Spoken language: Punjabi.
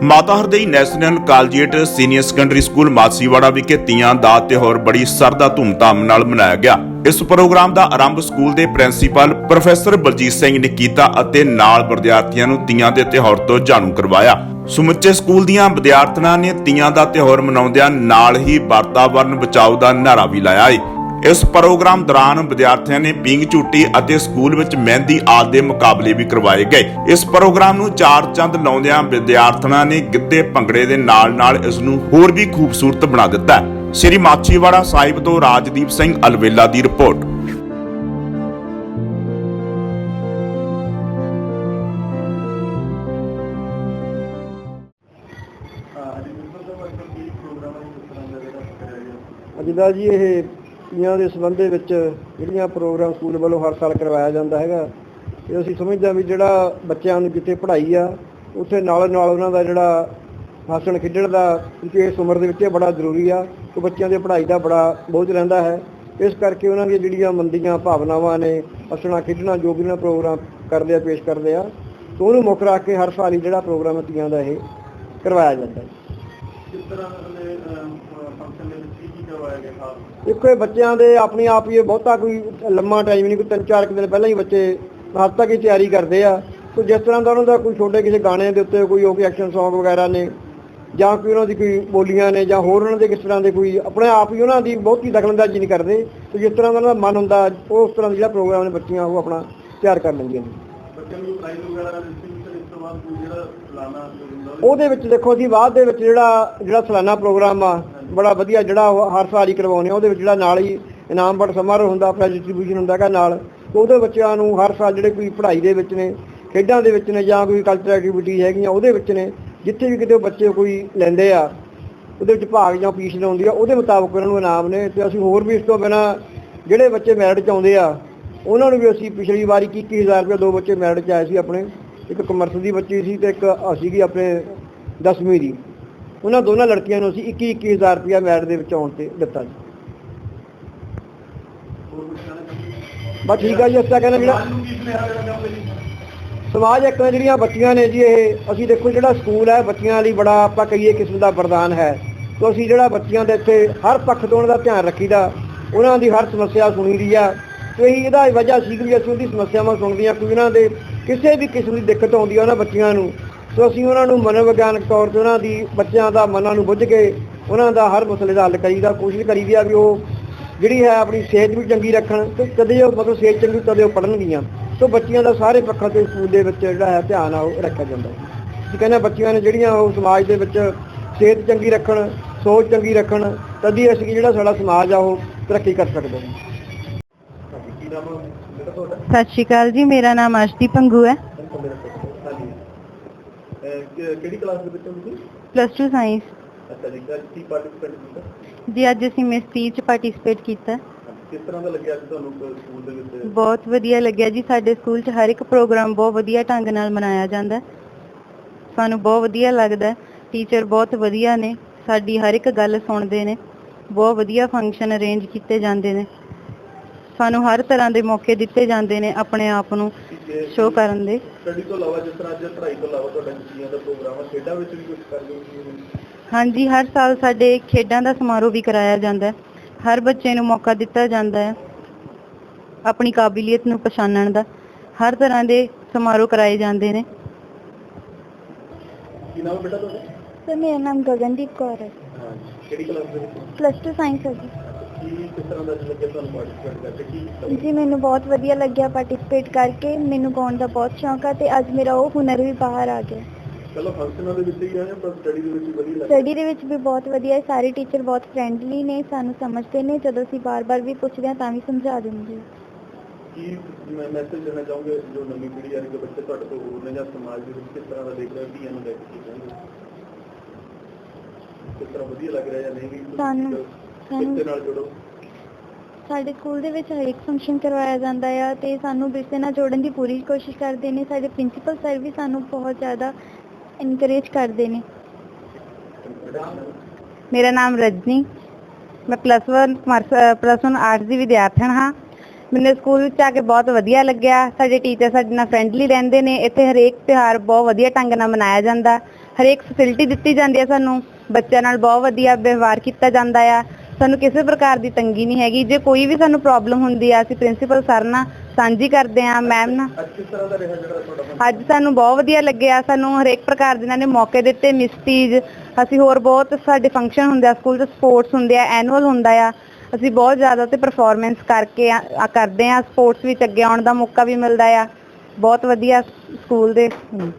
Mata Hardai national collegiate senior secondary school Machhiwara ਵਿਖੇ ਤੀਆਂ ਦਾ ਤਿਉਹਾਰ ਬੜੀ ਸਰਦਾ ਧੂਮਧਾਮ ਨਾਲ ਮਨਾਇਆ ਗਿਆ। ਇਸ ਪ੍ਰੋਗਰਾਮ ਦਾ ਆਰੰਭ ਸਕੂਲ ਦੇ ਪ੍ਰਿੰਸੀਪਲ ਪ੍ਰੋਫੈਸਰ ਬਲਜੀਤ ਸਿੰਘ ਨੇ ਕੀਤਾ ਅਤੇ ਨਾਲ ਵਿਦਿਆਰਥੀਆਂ ਨੂੰ ਤੀਆਂ ਦੇ ਤਿਉਹਾਰ ਤੋਂ ਜਾਣੂ ਕਰਵਾਇਆ। ਸਮੁੱਚੇ ਸਕੂਲ ਦੀਆਂ ਵਿਦਿਆਰਥਣਾਂ ਨੇ ਤੀਆਂ ਦਾ ਤਿਉਹਾਰ ਮਨਾਉਂਦਿਆਂ ਨਾਲ ਹੀ ਵਾਤਾਵਰਣ ਬਚਾਓ ਦਾ ਨਾਰਾ ਵੀ ਲਾਇਆ ਹੈ ਇਸ ਪ੍ਰੋਗਰਾਮ ਦੌਰਾਨ ਵਿਦਿਆਰਥੀਆਂ ਨੇ ਪੀਂਗ ਝੂਟੀ ਅਤੇ ਸਕੂਲ ਵਿੱਚ ਮਹਿੰਦੀ ਆਦਿ ਦੇ ਮੁਕਾਬਲੇ ਵੀ ਕਰਵਾਏ ਗਏ। ਇਸ ਪ੍ਰੋਗਰਾਮ ਨੂੰ ਚਾਰ ਚੰਦ ਲਾਉਂਦਿਆਂ ਵਿਦਿਆਰਥਣਾਂ ਨੇ ਗਿੱਧੇ ਭੰਗੜੇ ਦੇ ਨਾਲ-ਨਾਲ ਇਸ ਨੂੰ ਹੋਰ ਵੀ ਖੂਬਸੂਰਤ ਬਣਾ ਦਿੱਤਾ ਸ੍ਰੀ ਮਾਛੀਵਾੜਾ ਸਾਹਿਬ ਤੋਂ ਰਾਜਦੀਪ ਸਿੰਘ ਅਲਵੇਲਾ ਦੀ ਰਿਪੋਰਟ। ਅੱਜ ਜੀ ਇਹ ਤੀਆਂ ਦੇ ਸੰਬੰਧ ਵਿੱਚ ਜਿਹੜੀਆਂ ਪ੍ਰੋਗਰਾਮ ਸਕੂਲ ਵੱਲੋਂ ਹਰ ਸਾਲ ਕਰਵਾਇਆ ਜਾਂਦਾ ਹੈਗਾ, ਇਹ ਅਸੀਂ ਸਮਝਦੇ ਹਾਂ ਵੀ ਜਿਹੜਾ ਬੱਚਿਆਂ ਨੂੰ ਜਿੱਥੇ ਪੜ੍ਹਾਈ ਆ, ਉੱਥੇ ਨਾਲ ਨਾਲ ਉਹਨਾਂ ਦਾ ਜਿਹੜਾ ਹੱਸਣ ਖੇਡਣ ਦਾ ਕਿਉਂਕਿ ਇਸ ਉਮਰ ਦੇ ਵਿੱਚ ਇਹ ਬੜਾ ਜ਼ਰੂਰੀ ਆ ਕਿ ਬੱਚਿਆਂ ਦੀ ਪੜ੍ਹਾਈ ਦਾ ਬੜਾ ਬੋਝ ਰਹਿੰਦਾ ਹੈ। ਇਸ ਕਰਕੇ ਉਹਨਾਂ ਦੀਆਂ ਜਿਹੜੀਆਂ ਮੰਦੀਆਂ ਭਾਵਨਾਵਾਂ ਨੇ, ਹੱਸਣਾ ਖੇਡਣਾ ਜੋ ਵੀ ਉਹਨਾਂ ਪ੍ਰੋਗਰਾਮ ਕਰਦੇ ਆ, ਪੇਸ਼ ਕਰਦੇ ਆ, ਤੋਂ ਉਹਨੂੰ ਮੁੱਖ ਰੱਖ ਕੇ ਹਰ ਸਾਲ ਹੀ ਜਿਹੜਾ ਪ੍ਰੋਗਰਾਮ ਹੈ ਤੀਆਂ ਦਾ ਇਹ ਕਰਵਾਇਆ ਜਾਂਦਾ ਹੈ। ਕਿਸ ਤਰ੍ਹਾਂ ਦੇ ਫੰਕਸ਼ਨ ਦੇ ਵਿੱਚ ਕੀ ਕੀ ਕਰਵਾਇਆ ਗਿਆ ਖਾਸ ਦੇਖੋ ਇਹ ਬੱਚਿਆਂ ਦੇ ਆਪਣੀ ਆਪ ਹੀ ਬਹੁਤਾ ਕੋਈ ਲੰਮਾ ਟਾਈਮ ਨਹੀਂ ਕੋਈ ਤਿੰਨ ਚਾਰ ਕੁ ਦਿਨ ਪਹਿਲਾਂ ਹੀ ਬੱਚੇ ਹੱਦ ਤੱਕ ਹੀ ਤਿਆਰੀ ਕਰਦੇ ਆ। ਕੋਈ ਜਿਸ ਤਰ੍ਹਾਂ ਦਾ ਉਹਨਾਂ ਦਾ ਕੋਈ ਛੋਟੇ ਕਿਸੇ ਗਾਣੇ ਦੇ ਉੱਤੇ ਕੋਈ ਉਹ ਐਕਸ਼ਨ Song ਵਗੈਰਾ ਨੇ ਜਾਂ ਕੋਈ ਉਹਨਾਂ ਦੀ ਕੋਈ ਬੋਲੀਆਂ ਨੇ ਜਾਂ ਹੋਰ ਉਹਨਾਂ ਦੇ ਕਿਸ ਤਰ੍ਹਾਂ ਦੇ ਕੋਈ ਆਪਣੇ ਆਪ ਹੀ ਉਹਨਾਂ ਦੀ ਬਹੁਤੀ ਦਖਲਅੰਦਾਜ਼ੀ ਨਹੀਂ ਕਰਦੇ। ਤੇ ਜਿਸ ਤਰ੍ਹਾਂ ਦਾ ਉਹਨਾਂ ਦਾ ਮਨ ਹੁੰਦਾ ਉਸ ਤਰ੍ਹਾਂ ਦਾ ਜਿਹੜਾ ਪ੍ਰੋਗਰਾਮ ਨੇ ਬੱਚੀਆਂ ਉਹ ਆਪਣਾ ਤਿਆਰ ਕਰ ਲੈਂਦੀਆਂ ਨੇ। ਬੱਚਿਆਂ ਨੂੰ ਪ੍ਰਾਈਜ਼ ਵਗੈਰਾ ਦਿੱਤੀ ਤੇ ਇਸ ਤੋਂ ਬਾਅਦ ਕੋਈ ਜਿਹੜਾ ਲਾਣਾ ਹੁੰਦਾ ਉਹਦੇ ਉਹਦੇ ਵਿੱਚ ਦੇਖੋ ਅਸੀਂ ਬਾਅਦ ਦੇ ਵਿੱਚ ਜਿਹੜਾ ਜਿਹੜਾ ਸਾਲਾਨਾ ਪ੍ਰੋਗਰਾਮ ਆ ਬੜਾ ਵਧੀਆ ਜਿਹੜਾ ਹਰ ਸਾਲ ਹੀ ਕਰਵਾਉਂਦੇ ਆ, ਉਹਦੇ ਵਿੱਚ ਜਿਹੜਾ ਨਾਲ ਹੀ ਇਨਾਮ ਵੰਡ ਸਮਾਰੋਹ ਹੁੰਦਾ, ਆਪਣਾ ਡਿਸਟ੍ਰੀਬਿਊਸ਼ਨ ਹੁੰਦਾ ਹੈਗਾ ਨਾਲ ਉਹਦੇ ਬੱਚਿਆਂ ਨੂੰ ਹਰ ਸਾਲ ਜਿਹੜੇ ਕੋਈ ਪੜ੍ਹਾਈ ਦੇ ਵਿੱਚ ਨੇ, ਖੇਡਾਂ ਦੇ ਵਿੱਚ ਨੇ ਜਾਂ ਕੋਈ ਕਲਚਰਲ ਐਕਟੀਵਿਟੀ ਹੈਗੀਆਂ, ਉਹਦੇ ਵਿੱਚ ਨੇ, ਜਿੱਥੇ ਵੀ ਕਿਤੇ ਬੱਚੇ ਕੋਈ ਲੈਂਦੇ ਆ, ਉਹਦੇ ਵਿੱਚ ਭਾਗ ਜਾਂ ਪੀਸ ਲਾਉਂਦੀ ਆ, ਉਹਦੇ ਮੁਤਾਬਕ ਉਹਨਾਂ ਨੂੰ ਇਨਾਮ ਨੇ, ਤੇ ਅਸੀਂ ਹੋਰ ਵੀ ਇਸ ਤੋਂ ਬਿਨਾਂ ਜਿਹੜੇ ਬੱਚੇ ਮੈਰਿਟ ਚ ਆਉਂਦੇ ਆ, ਉਹਨਾਂ ਨੂੰ ਵੀ ਅਸੀਂ ਪਿਛਲੀ ਵਾਰੀ 21000 ਰੁਪਏ ਦੋ ਬੱਚੇ ਮੈਰਿਟ ਚ ਆਏ ਸੀ ਆਪਣੇ, ਇੱਕ ਕਮਰਸ ਦੀ ਬੱਚੀ ਸੀ ਤੇ ਇੱਕ ਸੀਗੀ ਆਪਣੇ 10ਵੀਂ ਦੀ। ਉਹਨਾਂ ਦੋਨਾਂ ਲੜਕੀਆਂ ਨੂੰ ਅਸੀਂ 21 21000 ਰੁਪਇਆ ਮੈਰਿਟ ਦੇ ਵਿੱਚ ਆਉਣ ਤੇ ਦਿੱਤਾ ਜੀ। ਬਸ ਠੀਕ ਆ ਜੀ ਅਸਾਂ ਕਹਿੰਦੇ ਜਿਹੜਾ ਸਮਾਜ ਇੱਕ ਜਿਹੜੀਆਂ ਬੱਚੀਆਂ ਨੇ ਜੀ ਇਹ, ਅਸੀਂ ਦੇਖੋ ਜਿਹੜਾ ਸਕੂਲ ਹੈ, ਬੱਚਿਆਂ ਲਈ ਬੜਾ ਆਪਾਂ ਕਹੀਏ ਕਿਸਮ ਦਾ ਵਰਦਾਨ ਹੈ। ਤੋਂ ਅਸੀਂ ਜਿਹੜਾ ਬੱਚਿਆਂ ਦੇ ਇੱਥੇ ਹਰ ਪੱਖ ਤੋਂ ਉਹਨਾਂ ਦਾ ਧਿਆਨ ਰੱਖੀਦਾ, ਉਹਨਾਂ ਦੀ ਹਰ ਸਮੱਸਿਆ ਸੁਣੀ ਦੀ ਆ। ਤੇ ਇਹਦਾ ਵਜ੍ਹਾ ਸੀ ਕਿ ਵੀ ਅਸੀਂ ਉਹਦੀ ਸਮੱਸਿਆਵਾਂ ਸੁਣਦੀਆਂ ਕਿ ਉਹਨਾਂ ਦੇ ਕਿਸੇ ਵੀ ਕਿਸਮ ਦੀ ਦਿੱਕਤ ਆਉਂਦੀ ਆ ਉਹਨਾਂ ਬੱਚਿਆਂ ਨੂੰ। ਸੋ ਅਸੀਂ ਉਹਨਾਂ ਨੂੰ ਮਨੋਵਿਗਿਆਨਕ ਤੌਰ ਤੇ ਉਹਨਾਂ ਦੀ ਬੱਚਿਆਂ ਦਾ ਮਨਾਂ ਨੂੰ ਬੁੱਝ ਕੇ ਉਹਨਾਂ ਦਾ ਹਰ ਮਸਲੇ ਦਾ ਹੱਲ ਕਰੀਦਾ ਕੋਸ਼ਿਸ਼ ਕਰੀਦੀ ਆ ਵੀ ਉਹ ਜਿਹੜੀ ਹੈ ਆਪਣੀ ਸਿਹਤ ਵੀ ਚੰਗੀ ਰੱਖਣ ਤੇ ਕਦੇ ਉਹ ਮਤਲਬ ਸਿਹਤ ਚੰਗੀ ਤਦੇ ਉਹ ਪੜਨਗੀਆਂ ਸੋ ਬੱਚਿਆਂ ਦਾ ਸਾਰੇ ਪੱਖਾਂ ਤੇ ਸਕੂਲ ਦੇ ਵਿੱਚ ਜਿਹੜਾ ਹੈ ਧਿਆਨ ਆ ਉਹ ਰੱਖਿਆ ਜਾਂਦਾ। ਹੈ ਅਸੀਂ ਕਹਿੰਦੇ ਬੱਚਿਆਂ ਨੇ ਜਿਹੜੀਆਂ ਉਹ ਸਮਾਜ ਦੇ ਵਿੱਚ ਸਿਹਤ ਚੰਗੀ ਰੱਖਣ, ਸੋਚ ਚੰਗੀ ਰੱਖਣ, ਤਦੀ ਅਸੀਂ ਜਿਹੜਾ ਸਾਡਾ ਸਮਾਜ ਆ ਉਹ ਤਰੱਕੀ ਕਰ ਸਕਦਾ ਸਤਿ ਸ਼੍ਰੀ ਅਕਾਲ ਜੀ, ਮੇਰਾ ਨਾਮ ਅਰਸ਼ਦੀਪ ਪੰਗੂ ਹੈ। ਕਿਹੜੀ ਕਲਾਸ ਦੇ ਵਿੱਚ ਹੋ ਤੁਸੀਂ? ਪਲੱਸ 2 ਸਾਇੰਸ ਅੱਛਾ ਜੀ ਅੱਜ ਕੀ ਪਾਰਟਿਸਿਪੇਟ ਕੀਤਾ? ਜੀ ਅੱਜ ਅਸੀਂ ਮਿਸ ਤੀਜ ਚ ਪਾਰਟਿਸਿਪੇਟ ਕੀਤਾ। ਕਿਸ ਤਰ੍ਹਾਂ ਦਾ ਲੱਗਿਆ ਅੱਜ ਤੁਹਾਨੂੰ ਸਕੂਲ ਦੇ ਵਿੱਚ? ਬਹੁਤ ਵਧੀਆ ਲੱਗਿਆ ਜੀ ਸਾਡੇ ਸਕੂਲ 'ਚ ਹਰ ਇੱਕ ਪ੍ਰੋਗਰਾਮ ਬਹੁਤ ਵਧੀਆ ਢੰਗ ਨਾਲ ਮਨਾਇਆ ਜਾਂਦਾ। ਹੈ। ਸਾਨੂੰ ਬਹੁਤ ਵਧੀਆ ਲੱਗਦਾ ਟੀਚਰ ਬਹੁਤ ਵਧੀਆ ਨੇ ਸਾਡੀ ਹਰ ਇੱਕ ਗੱਲ ਸੁਣਦੇ ਨੇ। ਬਹੁਤ ਵਧੀਆ ਫੰਕਸ਼ਨ ਅਰੇਂਜ ਕੀਤੇ ਜਾਂਦੇ ਨੇ। ਸਾਨੂੰ ਹਰ ਤਰ੍ਹਾਂ ਦੇ ਮੌਕੇ ਦਿੱਤੇ ਜਾਂਦੇ ਨੇ ਆਪਣੇ ਆਪ ਨੂੰ ਸ਼ੋਅ ਕਰਨ ਦੇ। ਸਟੱਡੀ ਤੋਂ ਇਲਾਵਾ ਜਿਸ ਤਰ੍ਹਾਂ ਅੱਜ ਪੜ੍ਹਾਈ ਤੋਂ ਇਲਾਵਾ ਤੁਹਾਡਾ ਜੀਆਂ ਦਾ ਪ੍ਰੋਗਰਾਮ ਹੈ ਖੇਡਾਂ ਵਿੱਚ ਵੀ ਕੁਝ ਕਰਦੇ ਹੋ ਤੁਸੀਂ? ਹਾਂਜੀ ਹਰ ਸਾਲ ਸਾਡੇ ਖੇਡਾਂ ਦਾ ਸਮਾਰੋਹ ਵੀ ਕਰਾਇਆ ਜਾਂਦਾ ਹੈ। ਹਰ ਬੱਚੇ ਨੂੰ ਮੌਕਾ ਦਿੱਤਾ ਜਾਂਦਾ ਹੈ ਆਪਣੀ ਕਾਬਲੀਅਤ ਨੂੰ ਪਛਾਣਨ ਦਾ। ਹਰ ਤਰ੍ਹਾਂ ਦੇ ਸਮਾਰੋਹ ਕਰਾਏ ਜਾਂਦੇ ਨੇ। ਕੀ ਨਾਮ ਬੇਟਾ ਤੁਹਾਡਾ? ਸਰ ਮੇਰਾ ਨਾਮ ਗਗਨਦੀਪ ਕੌਰ ਹੈ। ਹਾਂਜੀ ਕਿਹੜੀ ਕਲਾਸ ਦੇ ਵਿੱਚ? ਪਲੱਸ 2 ਸਾਇੰਸ ਹੈ ਜੀ। ਜੀ ਮੈਨੂੰ ਬਹੁਤ ਵਧੀਆ ਲੱਗਿਆ ਪਾਰਟਿਸਿਪੇਟ ਕਰਕੇ। ਮੈਨੂੰ ਗਾਉਣ ਦਾ ਬਹੁਤ ਸ਼ੌਂਕ ਹੈ ਤੇ ਅੱਜ ਮੇਰਾ ਉਹ ਹੁਨਰ ਵੀ ਬਾਹਰ ਆ ਗਿਆ। ਚਲੋ ਫੰਕਸ਼ਨਾਂ ਦੇ ਵਿੱਚ ਹੀ ਆਏ ਪਰ ਸਟੱਡੀ ਦੇ ਵਿੱਚ ਵੀ ਵਧੀਆ ਲੱਗਿਆ। ਸਟੱਡੀ ਦੇ ਵਿੱਚ ਵੀ ਬਹੁਤ ਵਧੀਆ ਹੈ। ਸਾਰੇ ਟੀਚਰ ਬਹੁਤ ਫਰੈਂਡਲੀ ਨੇ ਸਾਨੂੰ ਸਮਝਦੇ ਨੇ। ਜਦੋਂ ਅਸੀਂ ਬਾਰ-ਬਾਰ ਵੀ ਪੁੱਛਦੇ ਹਾਂ ਤਾਂ ਵੀ ਸਮਝਾ ਦਿੰਦੇ ਆ। ਕੀ ਮੈਂ ਮੈਸੇਜ ਦੇਣਾ ਚਾਹੂੰਗਾ? ਜੋ ਨਵੀਂ ਪੀੜ੍ਹੀ ਆ ਰਹੀ ਜੋ ਬੱਚੇ ਤੁਹਾਡੇ ਤੋਂ ਹੋਰ ਨੇ ਜਾਂ ਸਮਾਜ ਦੇ ਵਿੱਚ ਕਿਸ ਤਰ੍ਹਾਂ ਦਾ ਦੇਖ ਰਿਹਾ ਧੀਆਂ ਨੂੰ ਲੈ ਕੇ ਕੀ ਕਹਿੰਦੇ? ਕਿਸ ਤਰ੍ਹਾਂ ਵਧੀਆ ਲੱਗ ਰਿਹਾ ਜਾਂ ਨਹੀਂ ਵੀ ਸਾਨੂੰ- ਸਾਨੂੰ- ਬੱਚੇ ਨਾਲ ਜੁੜੋ? ਸਾਡੇ ਸਕੂਲ ਦੇ ਵਿੱਚ ਹਰ ਇੱਕ ਫੰਕਸ਼ਨ ਕਰਵਾਇਆ ਜਾਂਦਾ ਆ ਤੇ ਸਾਨੂੰ ਵਿਰਸੇ ਨਾਲ ਜੋੜਨ ਦੀ ਪੂਰੀ ਕੋਸ਼ਿਸ਼ ਕਰਦੇ ਨੇ। ਸਾਡੇ ਪ੍ਰਿੰਸੀਪਲ ਸਰ ਵੀ ਸਾਨੂੰ ਬਹੁਤ ਜ਼ਿਆਦਾ ਇਨਕਰੇਜ ਕਰਦੇ ਨੇ। ਮੇਰਾ ਨਾਮ ਰਜਨੀ। ਮੈਂ ਪਲੱਸ 1 ਪਲੱਸ 1 ਆਰਟਸ ਦੀ ਵਿਦਿਆਰਥਣ ਹਾਂ। ਮੈਨੂੰ ਸਕੂਲ ਵਿੱਚ ਆ ਕੇ ਬਹੁਤ ਵਧੀਆ ਲੱਗਿਆ। ਸਾਡੇ ਟੀਚਰ ਸਾਡੇ ਨਾਲ ਫਰੈਂਡਲੀ ਰਹਿੰਦੇ ਨੇ। ਇੱਥੇ ਹਰੇਕ ਤਿਉਹਾਰ ਬਹੁਤ ਵਧੀਆ ਢੰਗ ਨਾਲ ਮਨਾਇਆ ਜਾਂਦਾ। ਹਰੇਕ ਫੈਸਿਲਿਟੀ ਦਿੱਤੀ ਜਾਂਦੀ ਹੈ ਸਾਨੂੰ। ਬੱਚਿਆਂ ਨਾਲ ਬਹੁਤ ਵਧੀਆ ਵਿਵਹਾਰ ਕੀਤਾ ਜਾਂਦਾ ਆ। ਸਾਨੂੰ ਕਿਸੇ ਪ੍ਰਕਾਰ ਦੀ ਤੰਗੀ ਨਹੀਂ ਹੈਗੀ। ਜੇ ਕੋਈ ਵੀ ਸਾਨੂੰ ਪ੍ਰੋਬਲਮ ਹੁੰਦੀ ਆ ਅਸੀਂ ਪ੍ਰਿੰਸੀਪਲ ਸਰ ਨਾਲ ਸਾਂਝੀ ਕਰਦੇ ਆ ਮੈਮ ਨਾਲ। ਅੱਜ ਕਿਸ ਤਰ੍ਹਾਂ ਦਾ ਰਿਹਾ ਜਿਹੜਾ ਤੁਹਾਡਾ ਅੱਜ ਸਾਨੂੰ ਬਹੁਤ ਵਧੀਆ ਲੱਗਿਆ। ਸਾਨੂੰ ਹਰੇਕ ਪ੍ਰਕਾਰ ਦੇ ਇਹਨਾਂ ਨੇ ਮੌਕੇ ਦਿੱਤੇ ਮਿਸਟੀਜ ਅਸੀਂ ਹੋਰ ਬਹੁਤ ਸਾਡੇ ਫੰਕਸ਼ਨ ਹੁੰਦੇ ਆ ਸਕੂਲ 'ਚ ਸਪੋਰਟਸ ਹੁੰਦੇ ਆ ਐਨੂਅਲ ਹੁੰਦਾ ਆ। ਅਸੀਂ ਬਹੁਤ ਜ਼ਿਆਦਾ ਤੇ ਪਰਫਾਰਮੈਂਸ ਕਰਕੇ ਆ- ਆ ਕਰਦੇ ਆ। ਸਪੋਰਟਸ ਵਿੱਚ ਅੱਗੇ ਆਉਣ ਦਾ ਮੌਕਾ ਵੀ ਮਿਲਦਾ ਆ। ਬਹੁਤ ਵਧੀਆ ਸਕੂਲ ਦੇ। ਹਮ।